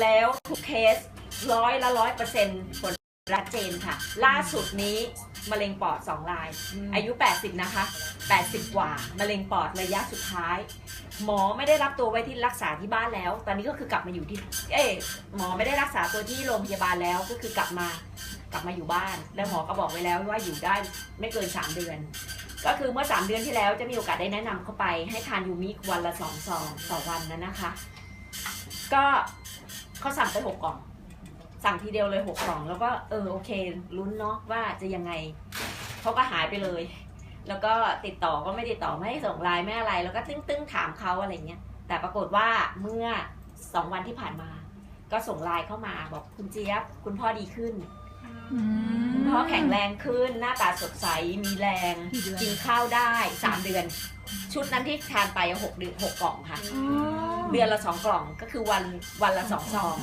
แล้วทุกเคสร้อยละร้อยเปอร์เซ็นต์ผลรัดเจนค่ะ ล่าสุดนี้มะเร็งปอด 2 ราย อายุ 80 นะคะ 80 กว่ามะเร็งปอดระยะสุดท้าย หมอไม่ได้รับตัวไว้ที่รักษาที่บ้านแล้ว ตอนนี้ก็คือกลับมาอยู่ที่ เอ๊ะหมอไม่ได้รักษาตัวที่โรงพยาบาลแล้วก็คือกลับมากลับมาอยู่บ้าน แล้วหมอก็บอกไว้แล้วว่าอยู่ได้ไม่เกิน 3 เดือน ก็คือเมื่อ 3 เดือนที่แล้วจะมีโอกาสได้แนะนำเข้าไปให้ทานยูมิกวันละ2ซองต่อวันนะนะคะ ก็ เขาสั่งไปหกกล่อง สั่งทีเดียวเลยหกกล่อง แล้วก็เออโอเคลุ้นเนาะว่าจะยังไงเขาก็หายไปเลย แล้วก็ติดต่อก็ไม่ติดต่อไม่ให้ส่งไลน์ไม่อะไร แล้วก็ตึ้งตึ้งๆถามเขาอะไรเงี้ยแต่ปรากฏว่าเมื่อสองวันที่ผ่านมา ก็ส่งไลน์เข้ามาบอกคุณเจี๊ยบคุณพ่อดีขึ้นคุณพ่อแข็งแรงขึ้นหน้าตาสดใสมีแรงกี่เดือนกินข้าวได้สามเดือน ชุดนั้นที่ทานไปหกเดือนหกกล่องค่ะ เดือนละสองกล่องก็คือวันวันละสองซอง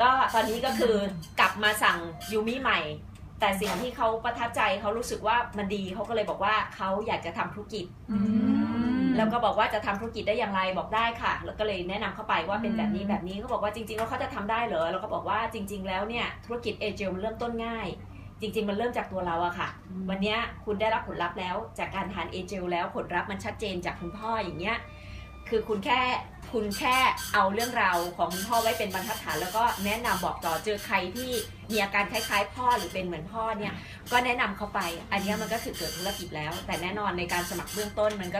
ก็ตอนนี้ก็คือกลับมาสั่งยูมิใหม่ แต่สิ่งที่เขาประทับใจเขารู้สึกว่ามันดีเขาก็เลยบอกว่าเขาอยากจะทำธุรกิจแล้วก็บอกว่าจะทำธุรกิจได้อย่างไรบอกได้ค่ะ แล้วก็เลยแนะนำเข้าไปว่าเป็นแบบนี้แบบนี้เขาบอกว่าจริงๆแล้วเขาจะทำได้เหรอแล้วก็บอกว่าจริง ๆ แล้วเนี่ยธุรกิจเอเจลมันเริ่มต้นง่าย จริง ๆ มันเริ่มจากตัวเราอะค่ะ วันเนี้ยคุณได้รับผลลัพธ์แล้วจากการทานเอเจลแล้วผลลัพธ์มันชัดเจนจากคุณพ่ออย่างเงี้ยคือคุณแค่ คุณแค่เอาเรื่องราวของคุณพ่อไว้เป็นบรรทัดฐาน แล้วก็แนะนำบอกต่อเจอใครที่มีอาการคล้ายๆ พ่อหรือเป็นเหมือนพ่อเนี่ยก็แนะนำเขาไป อันนี้มันก็คือเกิดธุรกิจแล้ว แต่แน่นอนในการสมัครเบื้องต้นมันก็